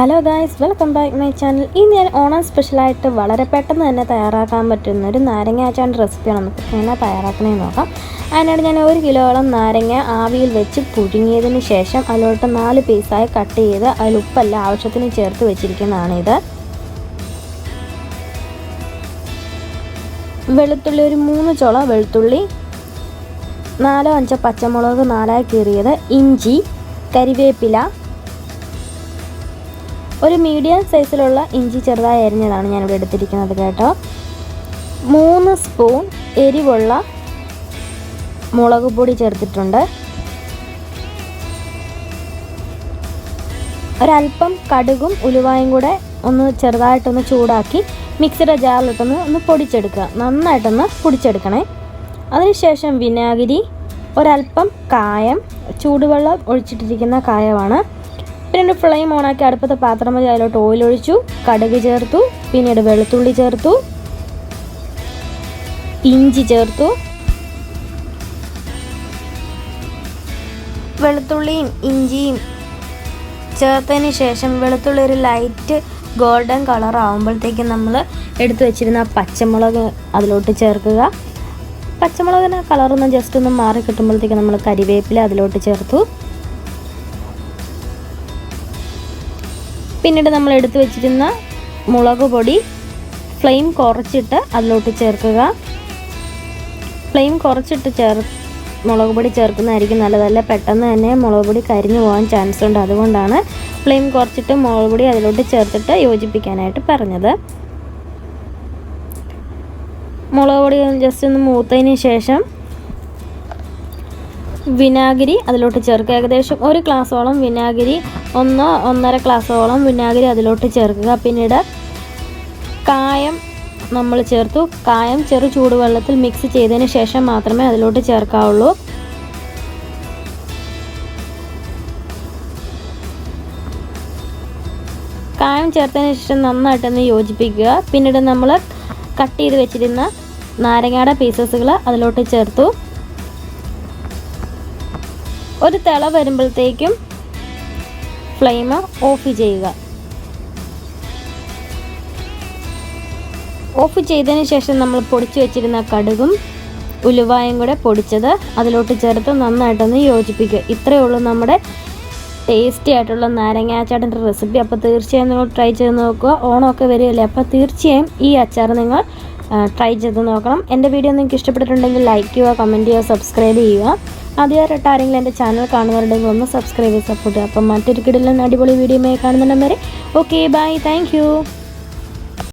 Hello guys welcome back my channel ഇന്ന് ഞാൻ ഓണം സ്പെഷ്യലായിട്ട് വളരെ പെട്ടെന്ന് തന്നെ തയ്യാറാക്കാൻ പറ്റുന്ന ഒരു നാരങ്ങ അച്ചാറിന്റെ റെസിപ്പിയാണ് നമുക്ക് എങ്ങനെ തയ്യാറാക്കണേ നോക്കാം. അതിനായിട്ട് ഞാൻ ഒരു കിലോളം നാരങ്ങ ആവിയിൽ വെച്ച് പുഴുങ്ങിയതിന് ശേഷം അതിലോട്ട് നാല് പീസായി കട്ട് ചെയ്ത് അതിൽ ഉപ്പല്ല ആവശ്യത്തിന് ചേർത്ത് വെച്ചിരിക്കുന്നതാണിത് വെളുത്തുള്ളി ഒരു മൂന്ന് ചുള വെളുത്തുള്ളി നാലോ അഞ്ചോ പച്ചമുളക് നാലായി കീറിയത് ഇഞ്ചി കരിവേപ്പില ഒരു മീഡിയം സൈസിലുള്ള ഇഞ്ചി ചെറുതായി അരിഞ്ഞതാണ് ഞാനിവിടെ എടുത്തിരിക്കുന്നത് കേട്ടോ. മൂന്ന് സ്പൂൺ എരിവുള്ള മുളക് പൊടി ചേർത്തിട്ടുണ്ട്. ഒരല്പം കടുകും ഉലുവായും കൂടെ ഒന്ന് ചെറുതായിട്ടൊന്ന് ചൂടാക്കി മിക്സിയുടെ ജാറിലിട്ടൊന്ന് ഒന്ന് പൊടിച്ചെടുക്കുക. നന്നായിട്ടൊന്ന് പൊടിച്ചെടുക്കണേ. അതിനുശേഷം വിനാഗിരി ഒരല്പം കായം ചൂടുവെള്ളം ഒഴിച്ചിട്ടിരിക്കുന്ന കായമാണ്. പിന്നീട് ഫ്ലെയിം ഓണാക്കി അടുപ്പത്തെ പാത്രം മതി അതിലോട്ട് ഓയിൽ ഒഴിച്ചു കടുക് ചേർത്തു പിന്നീട് വെളുത്തുള്ളി ചേർത്തു ഇഞ്ചി ചേർത്തു വെളുത്തുള്ളിയും ഇഞ്ചിയും ചേർത്തതിന് ശേഷം വെളുത്തുള്ളി ഒരു ലൈറ്റ് ഗോൾഡൻ കളർ ആകുമ്പോഴത്തേക്കും നമ്മൾ എടുത്തു വെച്ചിരുന്ന പച്ചമുളക് അതിലോട്ട് ചേർക്കുക. പച്ചമുളകിന് കളറൊന്ന് ജസ്റ്റ് ഒന്ന് മാറി കിട്ടുമ്പോഴത്തേക്ക് നമ്മൾ കരിവേപ്പില അതിലോട്ട് ചേർത്തു. പിന്നീട് നമ്മൾ എടുത്തു വെച്ചിരുന്ന മുളക് പൊടി ഫ്ലെയിം കുറച്ചിട്ട് അതിലോട്ട് ചേർക്കുക. ഫ്ലെയിം കുറച്ചിട്ട് ചേർ മുളക് പൊടി ചേർക്കുന്നതായിരിക്കും നല്ലതല്ല പെട്ടെന്ന് തന്നെ മുളക് പൊടി കരിഞ്ഞു പോകാൻ ചാൻസ് ഉണ്ട്. അതുകൊണ്ടാണ് ഫ്ലെയിം കുറച്ചിട്ട് മുളക് പൊടി അതിലോട്ട് ചേർത്തിട്ട് യോജിപ്പിക്കാനായിട്ട് പറഞ്ഞത്. മുളക് പൊടി ജസ്റ്റ് ഒന്ന് മൂത്തതിന് ശേഷം വിനാഗിരി അതിലോട്ട് ചേർക്കുക. ഏകദേശം ഒരു ഗ്ലാസ്സോളം വിനാഗിരി ഒന്ന് ഒന്നര ഗ്ലാസ്സോളം വിനാഗിരി അതിലോട്ട് ചേർക്കുക. പിന്നീട് കായം നമ്മൾ ചേർത്തു. കായം ചെറു ചൂടുവെള്ളത്തിൽ മിക്സ് ചെയ്തതിന് ശേഷം മാത്രമേ അതിലോട്ട് ചേർക്കാവുള്ളൂ. കായം ചേർത്തതിന് ശേഷം നന്നായിട്ടൊന്ന് യോജിപ്പിക്കുക. പിന്നീട് നമ്മൾ കട്ട് ചെയ്ത് വെച്ചിരുന്ന നാരങ്ങയുടെ പീസസുകൾ അതിലോട്ട് ചേർത്തു. ഒരു തിള വരുമ്പോഴത്തേക്കും ഫ്ലെയിം ഓഫ് ചെയ്യുക. ഓഫ് ചെയ്തതിന് ശേഷം നമ്മൾ പൊടിച്ചു വെച്ചിരുന്ന കടുകും ഉലുവായും കൂടെ പൊടിച്ചത് അതിലോട്ട് ചേർത്ത് നന്നായിട്ടൊന്ന് യോജിപ്പിക്കുക. ഇത്രയേ ഉള്ളൂ നമ്മുടെ ടേസ്റ്റി ആയിട്ടുള്ള നാരങ്ങാച്ചാട്ടിന്റെ റെസിപ്പി അപ്പോൾ തീർച്ചയായും നിങ്ങൾ ട്രൈ ചെയ്ത് നോക്കുക. ഓണമൊക്കെ വരികയല്ലേ? അപ്പോൾ തീർച്ചയായും ഈ അച്ചാർ നിങ്ങൾ ട്രൈ ചെയ്ത് നോക്കണം. എന്റെ വീഡിയോ നിങ്ങൾക്ക് ഇഷ്ടപ്പെട്ടിട്ടുണ്ടെങ്കിൽ ലൈക്ക് ചെയ്യുക കമന്റ് ചെയ്യുക സബ്സ്ക്രൈബ് ചെയ്യുക. ആദ്യമായിട്ട് ആരെങ്കിലും എന്റെ ചാനൽ കാണുന്നുണ്ടെങ്കിൽ ഒന്ന് സബ്സ്ക്രൈബ് ചെയ്ത് സപ്പോർട്ട് അപ്പം മറ്റൊരു കിടലും അടിപൊളി വീഡിയോ കാണുന്നുണ്ടെങ്കിൽ ഓക്കെ ബൈ താങ്ക്